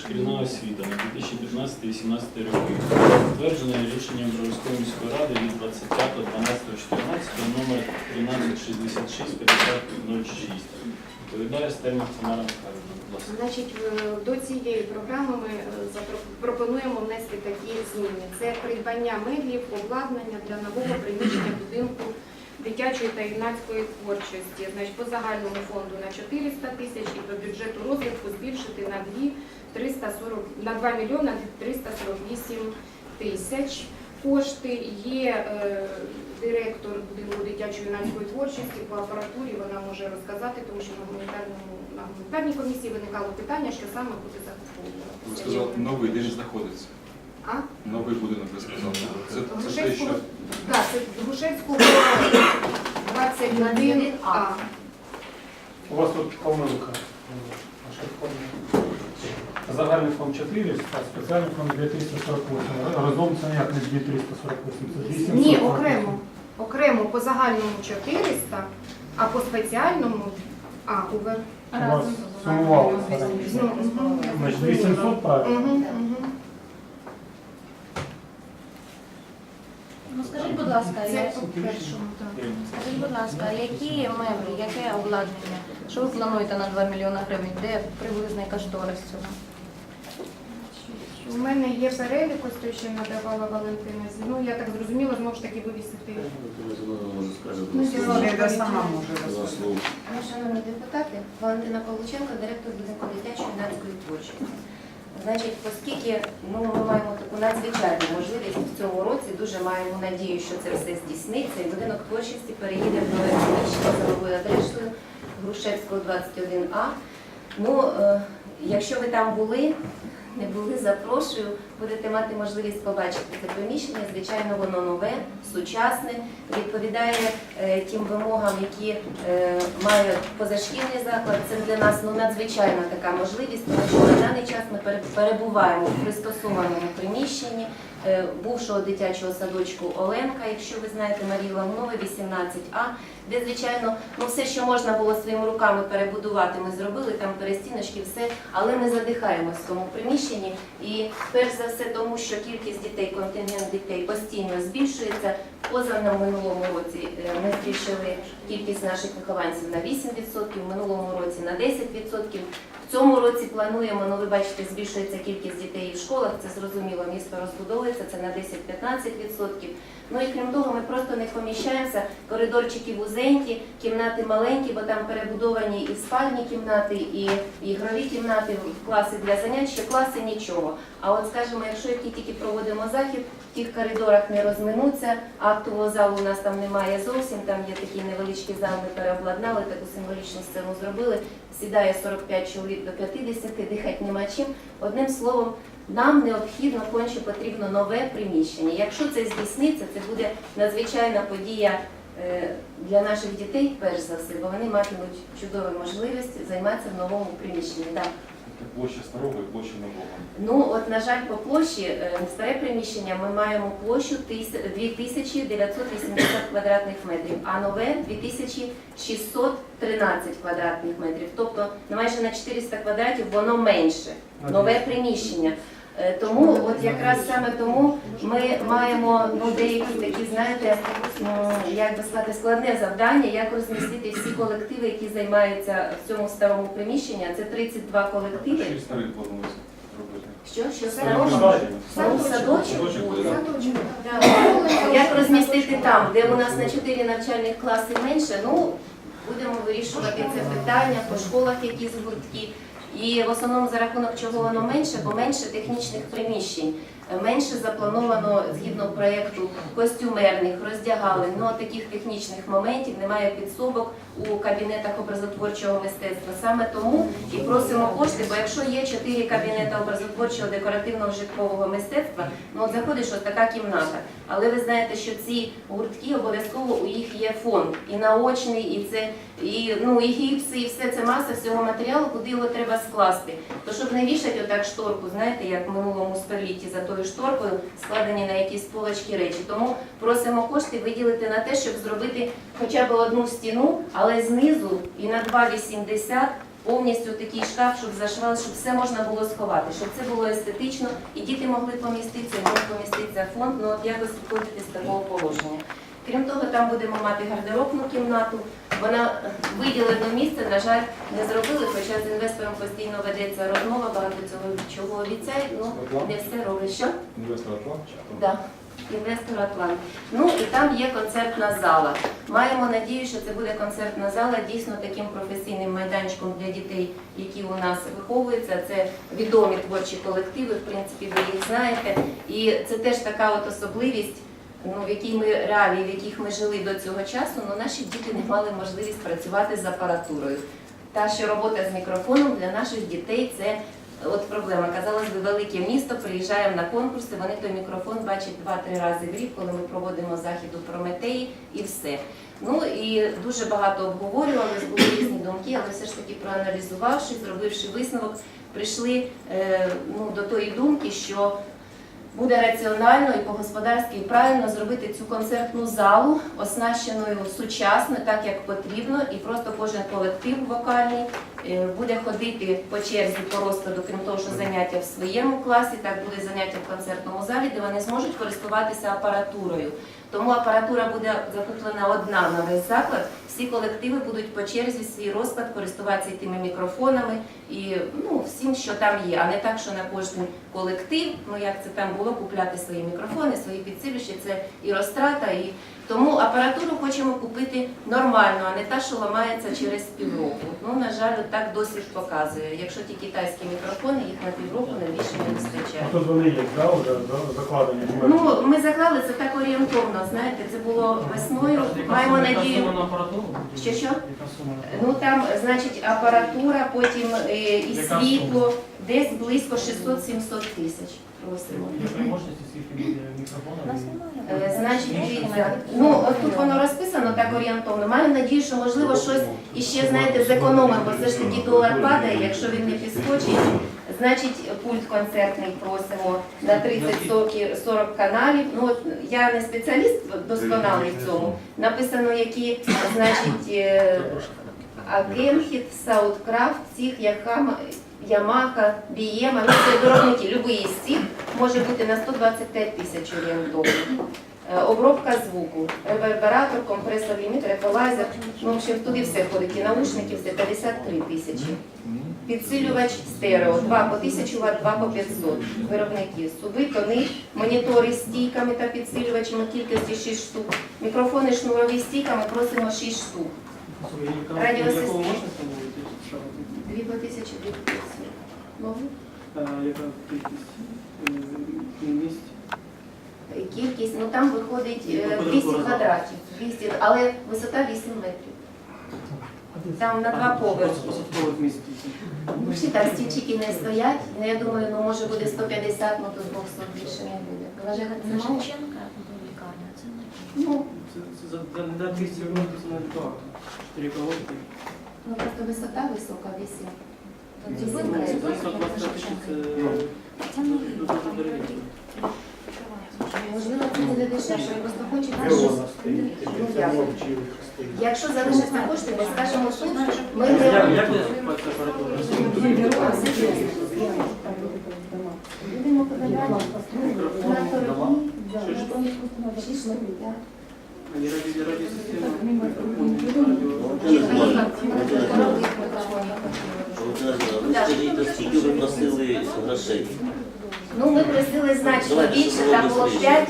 шкільна освіта на 2015-2018 роки, затверджене рішенням Бровської міської ради від 25.12.14 номер 1366 5006. Відповідає. Будь ласка. Значить, до цієї програми ми е, пропонуємо внести такі зміни. Це придбання меблів, обладнання для нового приміщення будинку дитячої та юнацької творчості. Значить, по загальному фонду на 400 тисяч і по бюджету розвитку збільшити на 2 340, на 2 мільйона 348 тисяч. Кошти є е, директор будинку дитячої юнацької творчості по апаратурі. Вона може розказати, тому що на гуманітарному на гуманітарній комісії виникало питання, що саме буде закуповувати. Ви сказали, новий, де він знаходиться? А? Новий будинок, ви сказали. Це, це те, що так, це Грушевського 21 А. У вас тут помилка. Загальний фонд 4, а спеціальний фонд 2348. Разом це ніяк не 2348, це 848. Ні, окремо. Окремо по загальному 400, а по спеціальному а, увер. У вас сумувалося. Значить, 800 правильно? Мгм, мгм. Ну скажіть, будь ласка, я- скажіть, будь ласка, які меблі, яке обладнання? Що ви плануєте на 2 мільйони гривень? Де приблизний кошторис цього? У мене є перелік, ось той, що надавала Валентина. Ну, я так зрозуміла, знову ж таки вивісити. Ну, Ліда сама може розповісти. Ну, Шановні депутати, Валентина Павлученко, директор будинку дитячої юнацької творчості. Значить, оскільки ну, ми маємо таку надзвичайну можливість в цьому році, дуже маємо надію, що це все здійсниться, і будинок творчості переїде в нове приміщення за новою адресою Грушевського 21А. Ну, е, якщо ви там були, не були, запрошую, будете мати можливість побачити це приміщення. Звичайно, воно нове, сучасне, відповідає е, тим вимогам, які е, має позашкільний заклад. Це для нас ну, надзвичайна така можливість, тому що на даний час ми перебуваємо в пристосованому приміщенні е, бувшого дитячого садочку Оленка, якщо ви знаєте, Марії Лагунової, 18А, де, звичайно, ну все, що можна було своїми руками перебудувати, ми зробили, там перестіночки, все, але ми задихаємось в тому приміщенні. І перш за все тому, що кількість дітей, контингент дітей постійно збільшується. Поза на минулому році е, ми збільшили кількість наших вихованців на 8%, в минулому році на 10%. Цьому році плануємо, ну ви бачите, збільшується кількість дітей в школах, це зрозуміло, місто розбудовується, це на 10-15%. Ну і крім того, ми просто не поміщаємося, коридорчики вузенькі, кімнати маленькі, бо там перебудовані і спальні кімнати, і ігрові кімнати, класи для занять, ще класи нічого. А от скажімо, якщо які тільки проводимо захід, в тих коридорах не розминуться, актового залу у нас там немає зовсім, там є такий невеличкий зал, ми переобладнали, таку символічну сцену зробили, сідає 45 чоловік до 50, дихати нема чим. Одним словом, нам необхідно, конче потрібно нове приміщення. Якщо це здійсниться, це буде надзвичайна подія е, для наших дітей, перш за все, бо вони матимуть чудову можливість займатися в новому приміщенні. Площа старого і площа нового. Ну, от, на жаль, по площі, е, старе приміщення ми маємо площу 2980 квадратних метрів, а нове 2613 квадратних метрів. Тобто майже на 400 квадратів воно менше. Нове приміщення. Е, Тому, от якраз саме тому ми маємо ну, деякі такі, знаєте, м, як би сказати, складне завдання, як розмістити всі колективи, які займаються в цьому старому приміщенні. Це 32 колективи. Що, що. Ну. Садочок. Так. Як розмістити там, де у нас на 4 навчальних класи менше, ну будемо вирішувати це питання по школах, які згуртки. І в основному за рахунок чого воно менше, бо менше технічних приміщень. Менше заплановано згідно проєкту костюмерних, роздягалень, ну таких технічних моментів немає підсобок у кабінетах образотворчого мистецтва. Саме тому і просимо кошти, бо якщо є чотири кабінети образотворчого декоративного житкового мистецтва, ну от заходиш ось така кімната. Але ви знаєте, що ці гуртки обов'язково у їх є фонд і наочний, і це і ну і гіпси, і все це маса всього матеріалу, куди його треба скласти. То щоб не вішати отак шторку, знаєте, як в минулому столітті за тою шторкою складені на якісь полочки речі. Тому просимо кошти виділити на те, щоб зробити хоча б одну стіну, але знизу і на 2,80 повністю такий шкаф, щоб зашивали, щоб все можна було сховати, щоб це було естетично, і діти могли поміститися, мог поміститися фонд, ну от якось виходити з такого положення. Крім того, там будемо мати гардеробну кімнату. Вона виділено місце, на жаль, не зробили, хоча з інвестором постійно ведеться розмова, багато цього чого обіцяють, ну не все роблять. Що? Інвестор Атлант? Да. Інвестор Атлант. Ну і там є концертна зала. Маємо надію, що це буде концертна зала дійсно таким професійним майданчиком для дітей, які у нас виховуються. Це відомі творчі колективи, в принципі, ви їх знаєте. І це теж така от особливість. Ну, в якій ми реалії, в яких ми жили до цього часу, ну наші діти не мали можливість працювати з апаратурою. Та що робота з мікрофоном для наших дітей це от проблема. Казалось би, велике місто, приїжджаємо на конкурси, вони той мікрофон бачать два-три рази в рік, коли ми проводимо захід у Прометеї і все. Ну і дуже багато обговорювали, були різні думки, але все ж таки проаналізувавши, зробивши висновок, прийшли е, ну, до тої думки, що буде раціонально і по-господарськи правильно зробити цю концертну залу, оснащеною сучасно, так як потрібно, і просто кожен колектив вокальний е, буде ходити по черзі по розкладу, крім того, що заняття в своєму класі, так буде заняття в концертному залі, де вони зможуть користуватися апаратурою. Тому апаратура буде закуплена одна на весь заклад. Всі колективи будуть по черзі свій розклад користуватися тими мікрофонами і ну, всім, що там є, а не так, що на кожен колектив, ну як це там було, купляти свої мікрофони, свої підсилювачі, це і розтрата. І... Тому апаратуру хочемо купити нормально, а не та, що ламається через півроку. Ну, на жаль, так досвід показує. Якщо ті китайські мікрофони, їх на півроку не більше не вистачає. А тут вони є, да, вже закладені. Ну, ми заклали це так орієнтовно, знаєте, це було весною. Маємо надію. Що що? Ну там, значить, апаратура, потім е, і світло, десь близько 600-700 тисяч. Просимо. Нас. Е, Значить, дивіться, ну от тут воно розписано так орієнтовно. Маю надію, що можливо щось іще знаєте зекономимо, бо все ж таки долар падає, якщо він не підскочить. Значить, пульт концертний просимо на 30-40 каналів. Ну от я не спеціаліст досконалий в цьому. Написано, які значить е, Агенхіт, Саудкрафт, цих Яхама, Ямаха, Бієма, ну це виробники, любий із цих може бути на 125 тисяч орієнтовно. Е, Обробка звуку, ревербератор, компресор, лімітер, еквалайзер. Ну, в общем, туди все входить, і наушники, все 53 тисячі. Підсилювач стерео, 2 по 1000 Вт, 2 по 500. Виробники, суби, тони, монітори з стійками та підсилювачами кількості 6 штук. Мікрофони шнурові стійками просимо 6 штук. Радіосистема. Можна встановити? 2 по 1000, 2 по 500. Можу? Яка кількість е, місць? Кількість, ну там виходить е, Ну, по 200 квадратів, 200, але висота 8 метрів. Там на два поверхи. Ну, Всі так стільчики не стоять. Ну, я думаю, ну може буде 150, ну то 200 більше не буде. Це Це мало. Шевченка, лікарня, це не Ну, Це, це за, за, за 200 вернутися на багато. Чотири колодки. Ну просто висота висока, 8. Вісім метрів. це Це 120 тисяч, це Це не. Можливо, дешевше, просто хочеться, стоїть? Ну, як? Якщо залишаться кошти, ми скажемо суд, ми не... Будемо. подавати. на торги. Ну, ми просили значно більше, там було спробуємо 5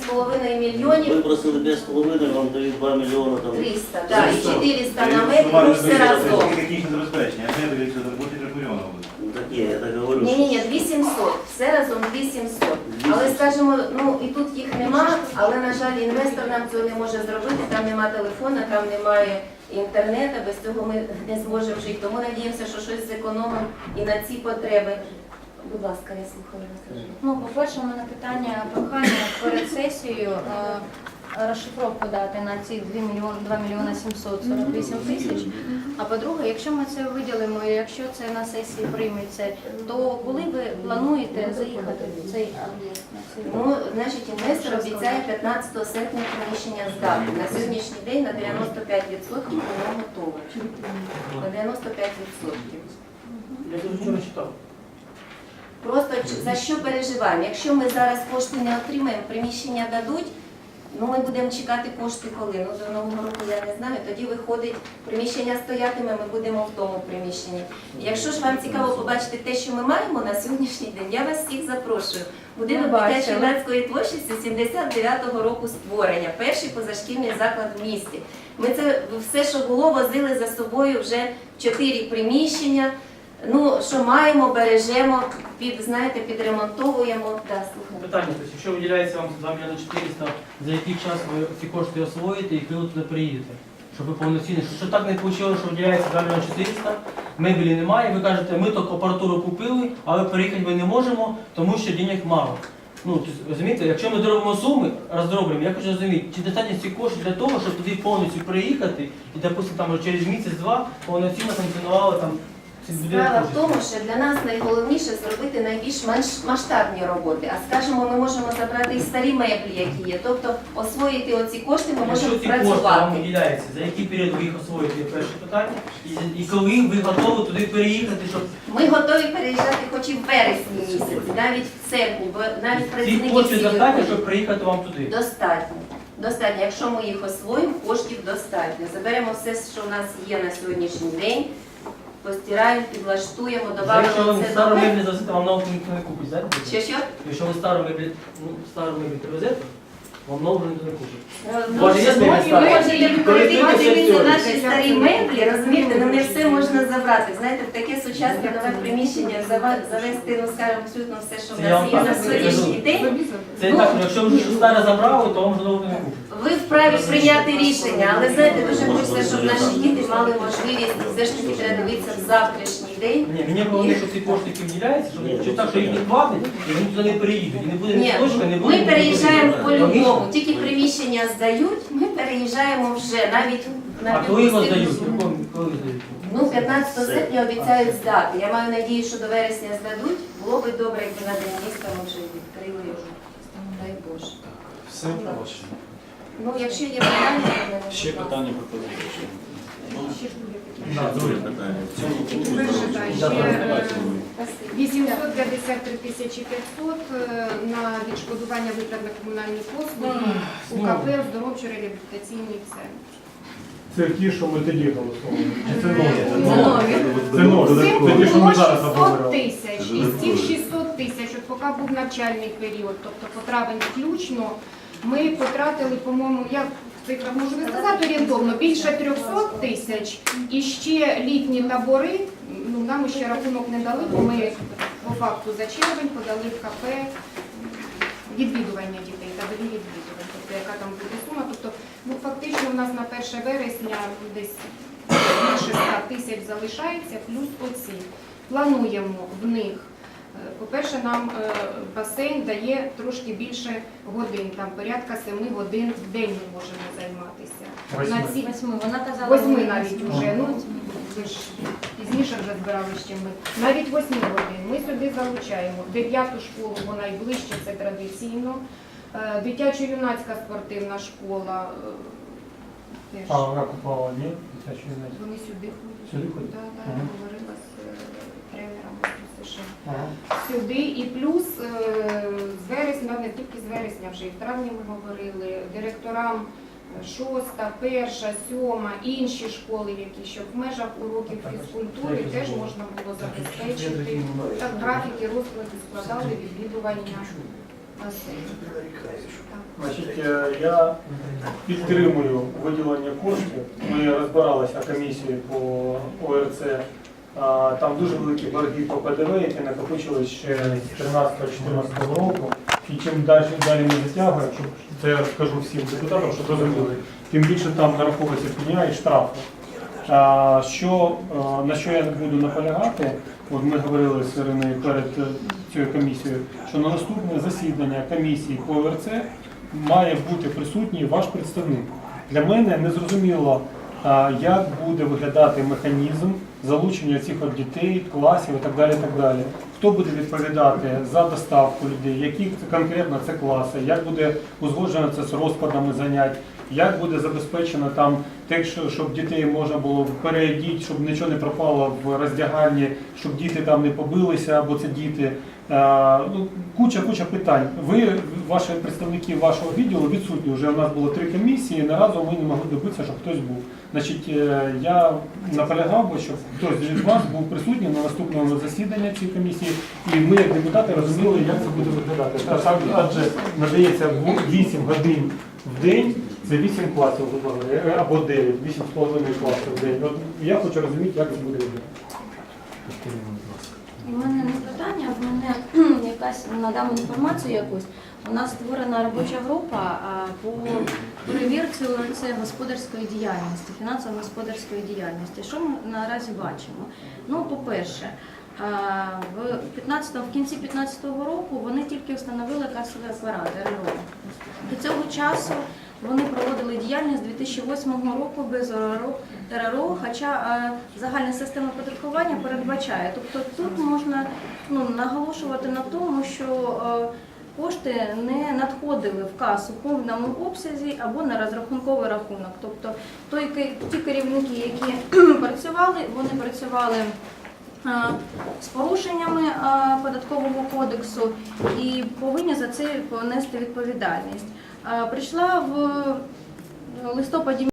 з половиною мільйонів. Ви просили 5,5, вам дають 2 мільйони там. 300, так, і 400 на метр, ну все разом. Технічне забезпечення, а не дивіться, роботи трибуна буде. Ну, Так є, я так говорю. Ні, ні, ні, 2700, все разом 2700. Але скажімо, ну і тут їх нема, але на жаль, інвестор нам цього не може зробити, там нема телефона, там немає інтернету, без цього ми не зможемо жити. Тому надіємося, що щось зекономимо і на ці потреби. Будь ласка, я слухаю вас. Ну, по-перше, у мене питання прохання перед сесією е, розшифровку дати на ці 2 мільйони 2 мільйони 748 тисяч. А по-друге, якщо ми це виділимо, і якщо це на сесії прийметься, то коли ви плануєте заїхати в цей об'єкт? Ну, значить, інвестор обіцяє 15 серпня приміщення здати. На сьогоднішній день на 95% воно готове. На 95%. Я тут вчора читав. Просто за що переживаємо? Якщо ми зараз кошти не отримаємо, приміщення дадуть, ну ми будемо чекати кошти коли? Ну до нового року я не знаю. Тоді виходить, приміщення стоятиме, ми будемо в тому приміщенні. Якщо ж вам цікаво побачити те, що ми маємо на сьогоднішній день, я вас всіх запрошую. Будинок дитячої юнацької творчості 79-го року створення, перший позашкільний заклад в місті. Ми це все, що було, возили за собою вже чотири приміщення. Ну, що маємо, бережемо, під, знаєте, підремонтовуємо. Да. Питання, тобто, якщо виділяється вам 2 мільйони 400, за який час ви ці кошти освоїте і коли туди приїдете? Щоб ви повноцінно, що, так не вийшло, що виділяється 2 мільйони 400, мебелі немає, ви кажете, ми тільки апаратуру купили, але переїхати ми не можемо, тому що денег мало. Ну, розумієте, якщо ми зробимо суми, роздробимо, я хочу розуміти, чи достатньо цих коштів для того, щоб туди повністю приїхати і, допустимо, там через місяць-два повноцінно функціонували там ці. Справа в тому, що для нас найголовніше зробити найбільш менш- масштабні роботи. А скажімо, ми можемо забрати і старі меблі, які є. Тобто освоїти оці кошти ми Якщо можемо ці кошти вам працювати. виділяються, за який період ви їх освоїте, є перше питання, і, і коли ви готові туди переїхати, щоб Ми готові переїжджати хоч і в вересні місяці, навіть в серпні, бо навіть ці працівники кошти достатньо, щоб приїхати вам туди. Достатньо. Достатньо. Якщо ми їх освоїмо, коштів достатньо. Заберемо все, що в нас є на сьогоднішній день, постираємо, підлаштуємо, Якщо додамо ви це стару меблі завезете, вам нову ніхто не купить, знаєте? що що? Якщо ви стару меблі, ну, стару меблі привезете, вам нову не купить. Ну, Боже, є шановні, меблі старі? подивитися наші старі меблі, розумієте, ну не все можна забрати. Знаєте, в таке сучасне нове приміщення зава- завести, ну скажімо, абсолютно все, що в Це я нас вам є на так сьогоднішній скажу. день. Це Ну, так, ну, якщо ви вже старе забрали, то вам вже нову не купить. Ви вправі прийняти рішення, але знаєте, дуже хочеться, щоб наші діти мали можливість все ж таки треба дивитися в завтрашній день. Ні, мені головне, що ці кошти, які виділяються, щоб чи так, що їх не хватить, і вони туди не переїдуть. І не буде ні точка, не буде. ми переїжджаємо по-любому. Тільки приміщення здають, ми переїжджаємо вже навіть на А коли його здають? Коли здають? Ну, 15 серпня обіцяють здати. Я маю надію, що до вересня здадуть. Було би добре, якби на день міста ми вже відкрили його. Дай Боже. Все ваше. Ну, якщо є питання, то не Ще питання пропозиції. Ну, ще, е, Давайте. 853 тисячі 500 е, на відшкодування витрат на комунальні послуги у КП оздоровчо-реабілітаційний центр. Це ті, що ми тоді голосували. Чи це Це нові? нові. Це нові. Це Це ті, що ми зараз 600 обговорювали. тисяч. Із цих 600 тисяч, от поки був навчальний період, тобто по травень включно, ми потратили, по-моєму, як в цифрах можу не сказати орієнтовно, більше 300 тисяч. І ще літні табори, ну нам ще рахунок не дали, бо ми по факту за червень подали в КП відвідування дітей, таборі відвідувань, тобто яка там буде сума. Тобто, ну фактично у нас на 1 вересня десь більше 100 тисяч залишається, плюс оці. Плануємо в них. По-перше, нам е, басейн дає трошки більше годин, там порядка 7 годин в день ми можемо займатися. Восьми. На ці Восьми, вона казала. Восьми навіть вже, ну ви ж пізніше вже збирали ще ми. Навіть восьми годин. Ми сюди залучаємо. Дев'яту школу, бо найближче це традиційно. Е, Дитячо-юнацька спортивна школа. е, теж. А вона купувала, ні? Дитячий юнацький. Вони сюди ходять. Сюди ходять? Так, так, Ага. я говорила з е, Ага. Сюди і плюс е, з вересня, не тільки з вересня, вже і в травні ми говорили, директорам е, шоста, перша, сьома, інші школи, які щоб в межах уроків фізкультури теж можна було забезпечити. Так, графіки розклади складали відвідування Значить, е, я підтримую виділення коштів. Ми розбиралися комісією по ОРЦ. А, Там дуже великі борги по ПДВ, які накопичились ще з 13-14 року. І чим далі, далі ми затягуємо, щоб це я розкажу всім депутатам, щоб розуміли, тим більше там нараховується пеня і штрафи. А, що, е, на що я буду наполягати, от ми говорили з Іриною перед е, цією комісією, що на наступне засідання комісії по ОРЦ має бути присутній ваш представник. Для мене не зрозуміло, а, як буде виглядати механізм залучення цих от дітей, класів і так далі. так далі. Хто буде відповідати за доставку людей, які конкретно це класи, як буде узгоджено це з розкладами занять, як буде забезпечено там те, що- щоб дітей можна було переодіти, щоб нічого не пропало в роздягальні, щоб діти там не побилися, або це діти. Е, Ну, куча, куча питань. Ви, ваші представники вашого відділу відсутні. Вже у нас було три комісії, і наразу ми не могли добитися, щоб хтось був. Значить, е, я наполягав би, щоб хтось від вас був присутній на наступному засіданні цієї комісії, і ми, як депутати, розуміли, як це буде виглядати. Адже надається 8 годин в день, це 8 класів, е, або 9, 8,5 класів в день. От я хочу розуміти, як це буде. У мене не питання, в мене якась надам інформацію якусь. У нас створена робоча група а, по перевірці це господарської діяльності, фінансово-господарської діяльності. Що ми наразі бачимо? Ну, по-перше, а, в 15 в кінці 2015 року вони тільки встановили касовий апарат РРО. До цього часу вони проводили діяльність з 2008 року без РРО, хоча е, загальна система подрахування передбачає. Тобто тут можна ну, наголошувати на тому, що е, кошти не надходили в касу в повному обсязі або на розрахунковий рахунок. Тобто той, ті керівники, які працювали, вони працювали е, з порушеннями податкового кодексу і повинні за це понести відповідальність. Е, Прийшла в листопаді